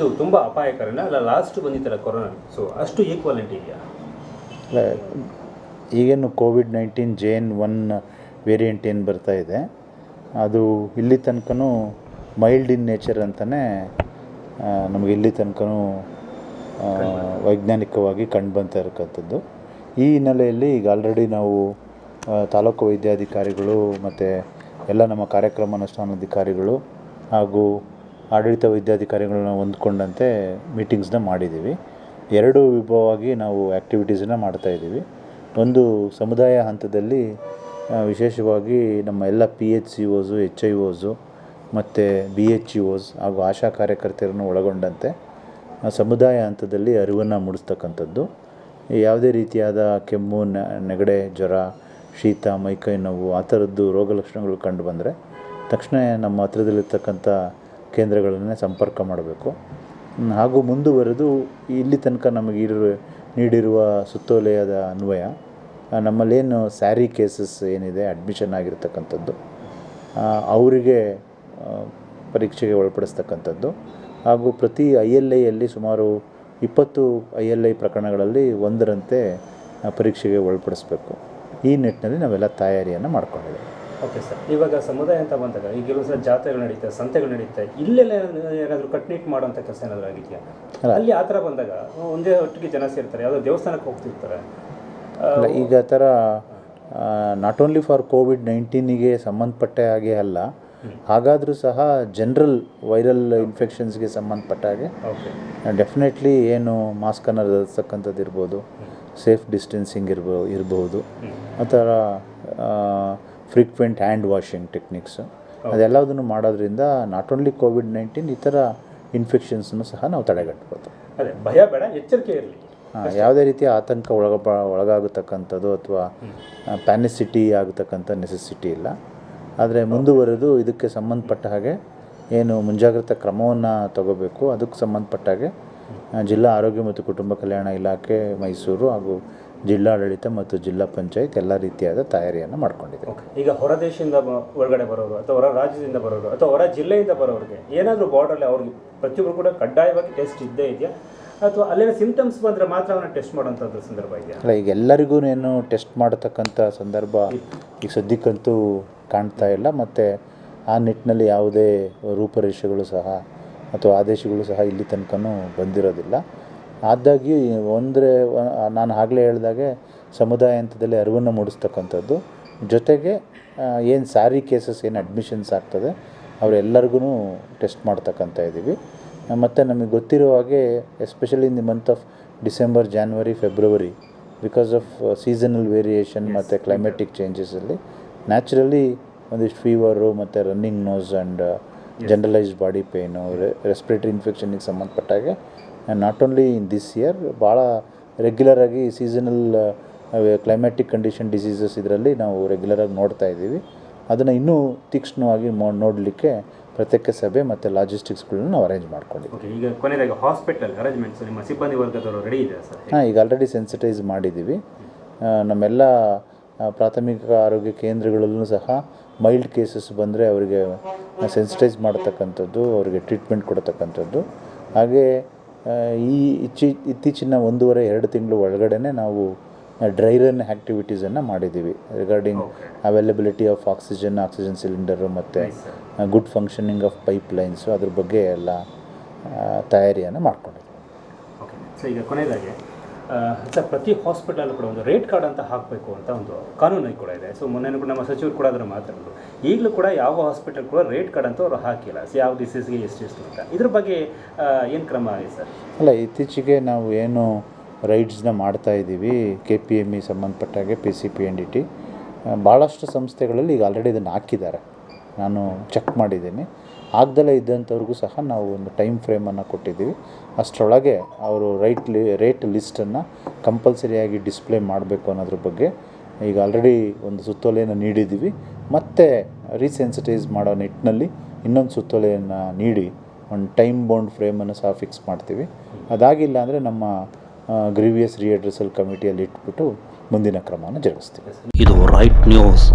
ಇದು ತುಂಬ ಅಪಾಯಕರನ, ಅಲ್ಲ ಲಾಸ್ಟ್ ಬಂದಿತ್ತಲ್ಲ ಕೊರೋನಾ ಸೊ ಅಷ್ಟು ಈಕ್ವಾಲಿಟಿ ಇದೆಯಾ? ಈಗೇನು covid nineteen J N one variant ಏನು ಬರ್ತಾ ಇದೆ, ಅದು ಇಲ್ಲಿ ತನಕನೂ ಮೈಲ್ಡ್ ಇನ್ ನೇಚರ್ ಅಂತಲೇ ನಮಗೆ ಇಲ್ಲಿ ತನಕನೂ ವೈಜ್ಞಾನಿಕವಾಗಿ ಕಂಡುಬಂತಾ ಇರಕ್ಕಂಥದ್ದು. ಈ ಹಿನ್ನೆಲೆಯಲ್ಲಿ ಈಗ ಆಲ್ರೆಡಿ ನಾವು ತಾಲೂಕು ವೈದ್ಯಾಧಿಕಾರಿಗಳು ಮತ್ತು ಎಲ್ಲ ನಮ್ಮ ಕಾರ್ಯಕ್ರಮ ಅನುಷ್ಠಾನಾಧಿಕಾರಿಗಳು ಹಾಗೂ ಆಡಳಿತ ವೈದ್ಯಾಧಿಕಾರಿಗಳನ್ನ ಹೊಂದ್ಕೊಂಡಂತೆ ಮೀಟಿಂಗ್ಸ್ನ ಮಾಡಿದ್ದೀವಿ ಎರಡು ವಿಭವವಾಗಿ ನಾವು ಆ್ಯಕ್ಟಿವಿಟೀಸನ್ನ ಮಾಡ್ತಾಯಿದ್ದೀವಿ ಒಂದು ಸಮುದಾಯ ಹಂತದಲ್ಲಿ ವಿಶೇಷವಾಗಿ ನಮ್ಮ ಎಲ್ಲ P H C Os H I Os ಮತ್ತು ಬಿ ಎಚ್ ಇ ಓಸ್ ಹಾಗೂ ಆಶಾ ಕಾರ್ಯಕರ್ತೆಯರನ್ನು ಒಳಗೊಂಡಂತೆ ಸಮುದಾಯ ಹಂತದಲ್ಲಿ ಅರಿವನ್ನು ಮೂಡಿಸ್ತಕ್ಕಂಥದ್ದು. ಯಾವುದೇ ರೀತಿಯಾದ ಕೆಮ್ಮು ನೆಗಡೆ, ಜ್ವರ, ಶೀತ, ಮೈಕೈ ನೋವು, ಆ ಥರದ್ದು ರೋಗ ಲಕ್ಷಣಗಳು ಕಂಡು ಬಂದರೆ, ತಕ್ಷಣ ನಮ್ಮ ಹತ್ರದಲ್ಲಿರ್ತಕ್ಕಂಥ ಕೇಂದ್ರಗಳನ್ನೇ ಸಂಪರ್ಕ ಮಾಡಬೇಕು. ಹಾಗೂ ಮುಂದುವರೆದು ಇಲ್ಲಿ ತನಕ ನಮಗೆ ಇರುವ, ನೀಡಿರುವ ಸುತ್ತೋಲೆಯದ ಅನ್ವಯ ನಮ್ಮಲ್ಲೇನು ಸ್ಯಾರಿ ಕೇಸಸ್ ಏನಿದೆ ಅಡ್ಮಿಷನ್ ಆಗಿರ್ತಕ್ಕಂಥದ್ದು ಅವರಿಗೆ ಪರೀಕ್ಷೆಗೆ ಒಳಪಡಿಸ್ತಕ್ಕಂಥದ್ದು, ಹಾಗೂ ಪ್ರತಿ ಐ ಎಲ್ ಐಯಲ್ಲಿ ಸುಮಾರು ಇಪ್ಪತ್ತು ಐ ಎಲ್ ಐ ಪ್ರಕರಣಗಳಲ್ಲಿ ಒಂದರಂತೆ ಪರೀಕ್ಷೆಗೆ ಒಳಪಡಿಸಬೇಕು. ಈ ನಿಟ್ಟಿನಲ್ಲಿ ನಾವೆಲ್ಲ ತಯಾರಿಯನ್ನು ಮಾಡ್ಕೊಂಡಿದ್ದೇವೆ. ಓಕೆ ಸರ್ ಇವಾಗ ಸಮುದಾಯ ಅಂತ ಬಂದಾಗ ಈಗ ಕೆಲವು ಸಲ ಜಾತ್ರೆಗಳು ನಡೀತಾ ಸಂತೆಗಳು ನಡೀತಾ ಇಲ್ಲೆಲ್ಲ ಏನಾದರೂ ಕಟ್ನಿಟ್ ಮಾಡುವಂಥ ಕೆಲಸ ಏನಾದರೂ ಆಗಿದೆಯಾ? ಅಲ್ಲಿ. ಆ ಥರ ಬಂದಾಗ ಒಂದೇ ಒಟ್ಟಿಗೆ ಜನ ಸೇರ್ತಾರೆ ಯಾವುದೋ ದೇವಸ್ಥಾನಕ್ಕೆ ಹೋಗ್ತಿರ್ತಾರೆ. ಈಗ ಆ ಥರ ನಾಟ್ ಓನ್ಲಿ ಫಾರ್ ಕೋವಿಡ್ ನೈನ್ಟೀನಿಗೆ ಸಂಬಂಧಪಟ್ಟ ಹಾಗೆ ಅಲ್ಲ ಹಾಗಾದರೂ ಸಹ ಜನರಲ್ ವೈರಲ್ ಇನ್ಫೆಕ್ಷನ್ಸ್ಗೆ ಸಂಬಂಧಪಟ್ಟ ಹಾಗೆ ಓಕೆ ಡೆಫಿನೆಟ್ಲಿ ಏನು ಮಾಸ್ಕನ್ನು ಧರಿಸ್ತಕ್ಕಂಥದ್ದು ಇರ್ಬೋದು ಸೇಫ್ ಡಿಸ್ಟೆನ್ಸಿಂಗ್ ಇರ್ಬೋ ಇರ್ಬೋದು. ಆ ಥರ ಫ್ರೀಕ್ವೆಂಟ್ ಹ್ಯಾಂಡ್ ವಾಷಿಂಗ್ ಟೆಕ್ನಿಕ್ಸು ಅದೆಲ್ಲದನ್ನು ಮಾಡೋದ್ರಿಂದ ನಾಟ್ ಓನ್ಲಿ ಕೋವಿಡ್ ನೈನ್ಟೀನ್ ಈ ಥರ ಇನ್ಫೆಕ್ಷನ್ಸನ್ನು ಸಹ ನಾವು ತಡೆಗಟ್ಬೋದು. ಅದೇ ಭಯ ಬೇಡ ಎಚ್ಚರಿಕೆ ಇರಲಿ. ಯಾವುದೇ ರೀತಿಯ ಆತಂಕ ಒಳಗ ಒಳಗಾಗತಕ್ಕಂಥದ್ದು ಅಥವಾ ಪ್ಯಾನಿಸಿಟಿ ಆಗತಕ್ಕಂಥ ನೆಸೆಸಿಟಿ ಇಲ್ಲ. ಆದರೆ ಮುಂದುವರೆದು ಇದಕ್ಕೆ ಸಂಬಂಧಪಟ್ಟ ಹಾಗೆ ಏನು ಮುಂಜಾಗ್ರತಾ ಕ್ರಮವನ್ನು ತಗೋಬೇಕು. ಅದಕ್ಕೆ ಸಂಬಂಧಪಟ್ಟ ಹಾಗೆ ಜಿಲ್ಲಾ ಆರೋಗ್ಯ ಮತ್ತು ಕುಟುಂಬ ಕಲ್ಯಾಣ ಇಲಾಖೆ ಮೈಸೂರು ಹಾಗೂ ಜಿಲ್ಲಾಡಳಿತ ಮತ್ತು ಜಿಲ್ಲಾ ಪಂಚಾಯತ್ ಎಲ್ಲ ರೀತಿಯಾದ ತಯಾರಿಯನ್ನು ಮಾಡ್ಕೊಂಡಿದೆ. ಈಗ ಹೊರ ದೇಶದಿಂದ ಬ- ಒಳಗಡೆ ಬರೋರು ಅಥವಾ ಹೊರ ರಾಜ್ಯದಿಂದ ಬರೋರು ಅಥವಾ ಹೊರ ಜಿಲ್ಲೆಯಿಂದ ಬರೋರಿಗೆ ಏನಾದರೂ ಬಾರ್ಡರ್ಲ್ಲಿ ಅವ್ರಿಗೆ ಪ್ರತಿಯೊಬ್ಬರು ಕೂಡ ಕಡ್ಡಾಯವಾಗಿ ಟೆಸ್ಟ್ ಇದ್ದೇ ಇದೆಯಾ? ಅಥವಾ ಅಲ್ಲಿನ ಸಿಂಪ್ಟಮ್ಸ್ ಬಂದರೆ ಮಾತ್ರ ಅವನ್ನ ಟೆಸ್ಟ್ ಮಾಡೋಂಥದ್ದು ಸಂದರ್ಭ ಇದೆಯಾ? ಅಲ್ಲ ಈಗ ಎಲ್ಲರಿಗೂ ಏನು ಟೆಸ್ಟ್ ಮಾಡತಕ್ಕಂಥ ಸಂದರ್ಭ ಈಗ ಸದ್ಯಕ್ಕಂತೂ ಕಾಣ್ತಾ ಇಲ್ಲ. ಮತ್ತು ಆ ನಿಟ್ಟಿನಲ್ಲಿ ಯಾವುದೇ ರೂಪರೇಷೆಗಳು ಸಹ ಅಥವಾ ಆದೇಶಗಳು ಸಹ ಇಲ್ಲಿ ತನಕನೂ ಬಂದಿರೋದಿಲ್ಲ. ಆದಾಗ್ಯೂ ಒಂದರೆ ನಾನು ಆಗಲೇ ಹೇಳಿದಾಗೆ ಸಮುದಾಯ ಹಂತದಲ್ಲಿ ಅರಿವನ್ನು ಮೂಡಿಸ್ತಕ್ಕಂಥದ್ದು. ಜೊತೆಗೆ ಏನು ಸ್ಯಾರಿ ಕೇಸಸ್ ಏನು ಅಡ್ಮಿಷನ್ಸ್ ಆಗ್ತದೆ ಅವರೆಲ್ಲರಿಗೂ ಟೆಸ್ಟ್ ಮಾಡ್ತಕ್ಕಂಥ ಇದ್ದೀವಿ. ಮತ್ತು ನಮಗೆ ಗೊತ್ತಿರೋ ಹಾಗೆ especially in the month of December January February because of seasonal variation ಮತ್ತು ಕ್ಲೈಮೆಟಿಕ್ ಚೇಂಜಸಲ್ಲಿ ನ್ಯಾಚುರಲಿ ಒಂದಿಷ್ಟು ಫೀವರು ಮತ್ತು running nose and generalized body pain respiratory ಇನ್ಫೆಕ್ಷನಿಗೆ ಸಂಬಂಧಪಟ್ಟಾಗೆ not only in this year ಭಾಳ ರೆಗ್ಯುಲರಾಗಿ ಸೀಸನಲ್ ಕ್ಲೈಮ್ಯಾಟಿಕ್ ಕಂಡೀಷನ್ ಡಿಸೀಸಸ್ ಇದರಲ್ಲಿ ನಾವು ರೆಗ್ಯುಲರಾಗಿ ನೋಡ್ತಾ ಇದ್ದೀವಿ. ಅದನ್ನು ಇನ್ನೂ ತೀಕ್ಷ್ಣವಾಗಿ ನೋಡಲಿಕ್ಕೆ ಪ್ರತ್ಯೇಕ ಸಭೆ ಮತ್ತು ಲಾಜಿಸ್ಟಿಕ್ಸ್ಗಳನ್ನ ನಾವು ಅರೇಂಜ್ ಮಾಡ್ಕೊಂಡಿದ್ದೀವಿ. ಈಗ ಕೊನೆಯದಾಗಿ ಹಾಸ್ಪಿಟಲ್ ಅರೇಂಜ್ಮೆಂಟ್ಸ್ ನಿಮ್ಮ ಸಿಬ್ಬಂದಿ ವರ್ಗದವರು ರೆಡಿ ಇದೆ ಸರ್? ಹಾಂ ಈಗ ಆಲ್ರೆಡಿ ಸೆನ್ಸಿಟೈಸ್ ಮಾಡಿದ್ದೀವಿ. ನಮ್ಮೆಲ್ಲ ಪ್ರಾಥಮಿಕ ಆರೋಗ್ಯ ಕೇಂದ್ರಗಳಲ್ಲೂ ಸಹ ಮೈಲ್ಡ್ ಕೇಸಸ್ ಬಂದರೆ ಅವರಿಗೆ ಸೆನ್ಸಿಟೈಸ್ ಮಾಡತಕ್ಕಂಥದ್ದು ಅವರಿಗೆ ಟ್ರೀಟ್ಮೆಂಟ್ ಕೊಡತಕ್ಕಂಥದ್ದು. ಹಾಗೆ ಈ ಇಚ್ಚಿ ಇತ್ತೀಚಿನ ಒಂದೂವರೆ ಎರಡು ತಿಂಗಳು ಒಳಗಡೆ ನಾವು ಡ್ರೈ ರನ್ ಆ್ಯಕ್ಟಿವಿಟೀಸನ್ನು ಮಾಡಿದ್ದೀವಿ regarding availability of oxygen oxygen cylinder ಮತ್ತು good functioning of pipelines ಅದ್ರ ಬಗ್ಗೆ ಎಲ್ಲ ತಯಾರಿಯನ್ನು ಮಾಡ್ಕೊಂಡಿದ್ದೀವಿ ಓಕೆ ಈಗ ಕೊನೆಯದಾಗಿ ಸರ್, ಪ್ರತಿ ಹಾಸ್ಪಿಟಲ್ ಕೂಡ ಒಂದು ರೇಟ್ ಕಾರ್ಡ್ ಅಂತ ಹಾಕಬೇಕು ಅಂತ ಒಂದು ಕಾನೂನು ಕೂಡ ಇದೆ. ಸೊ ಮೊನ್ನೆ ಕೂಡ ನಮ್ಮ ಸಚಿವರು ಕೂಡ ಅದನ್ನು ಮಾತಾಡಿದ್ರು. ಈಗಲೂ ಕೂಡ ಯಾವ ಹಾಸ್ಪಿಟಲ್ ಕೂಡ ರೇಟ್ ಕಾರ್ಡ್ ಅಂತ ಅವರು ಹಾಕಿಲ್ಲ. ಸೊ ಯಾವ ಡಿಸೀಸ್ಗೆ ಎಷ್ಟು ಎಷ್ಟು ಅಂತ. ಇದ್ರ ಬಗ್ಗೆ ಏನು ಕ್ರಮ ಆಗಿದೆ ಸರ್? ಅಲ್ಲ, ಇತ್ತೀಚೆಗೆ ನಾವು ಏನು ರೈಡ್ಸ್ನ ಮಾಡ್ತಾ ಇದ್ದೀವಿ K P M E ಸಂಬಂಧಪಟ್ಟಾಗೆ P C P N D T ಭಾಳಷ್ಟು ಸಂಸ್ಥೆಗಳಲ್ಲಿ ಈಗ ಆಲ್ರೆಡಿ ಇದನ್ನು ಹಾಕಿದ್ದಾರೆ. ನಾನು ಚೆಕ್ ಮಾಡಿದ್ದೀನಿ. ಆಗ್ದಲೇ ಇದ್ದಂಥವ್ರಿಗೂ ಸಹ ನಾವು ಒಂದು ಟೈಮ್ ಫ್ರೇಮನ್ನು ಕೊಟ್ಟಿದ್ದೀವಿ. ಅಷ್ಟರೊಳಗೆ ಅವರು ರೈಟ್ ಲಿ ರೇಟ್ ಲಿಸ್ಟನ್ನು ಕಂಪಲ್ಸರಿಯಾಗಿ ಡಿಸ್ಪ್ಲೇ ಮಾಡಬೇಕು ಅನ್ನೋದ್ರ ಬಗ್ಗೆ ಈಗ ಆಲ್ರೆಡಿ ಒಂದು ಸುತ್ತೋಲೆಯನ್ನು ನೀಡಿದ್ದೀವಿ. ಮತ್ತು ರೀಸೆನ್ಸಿಟೈಸ್ ಮಾಡೋ ನಿಟ್ಟಿನಲ್ಲಿ ಇನ್ನೊಂದು ಸುತ್ತೋಲೆಯನ್ನು ನೀಡಿ ಒಂದು ಟೈಮ್ ಬೌಂಡ್ ಫ್ರೇಮನ್ನು ಸಹ ಫಿಕ್ಸ್ ಮಾಡ್ತೀವಿ. ಅದಾಗಿಲ್ಲ ಅಂದರೆ ನಮ್ಮ ಗ್ರೀವಿಯಸ್ ರಿಅಡ್ರೆಸಲ್ ಕಮಿಟಿಯಲ್ಲಿ ಇಟ್ಬಿಟ್ಟು ಮುಂದಿನ ಕ್ರಮವನ್ನು ಜರುಗಿಸ್ತೀವಿ. ಇದು ರೈಟ್ ನ್ಯೂಸ್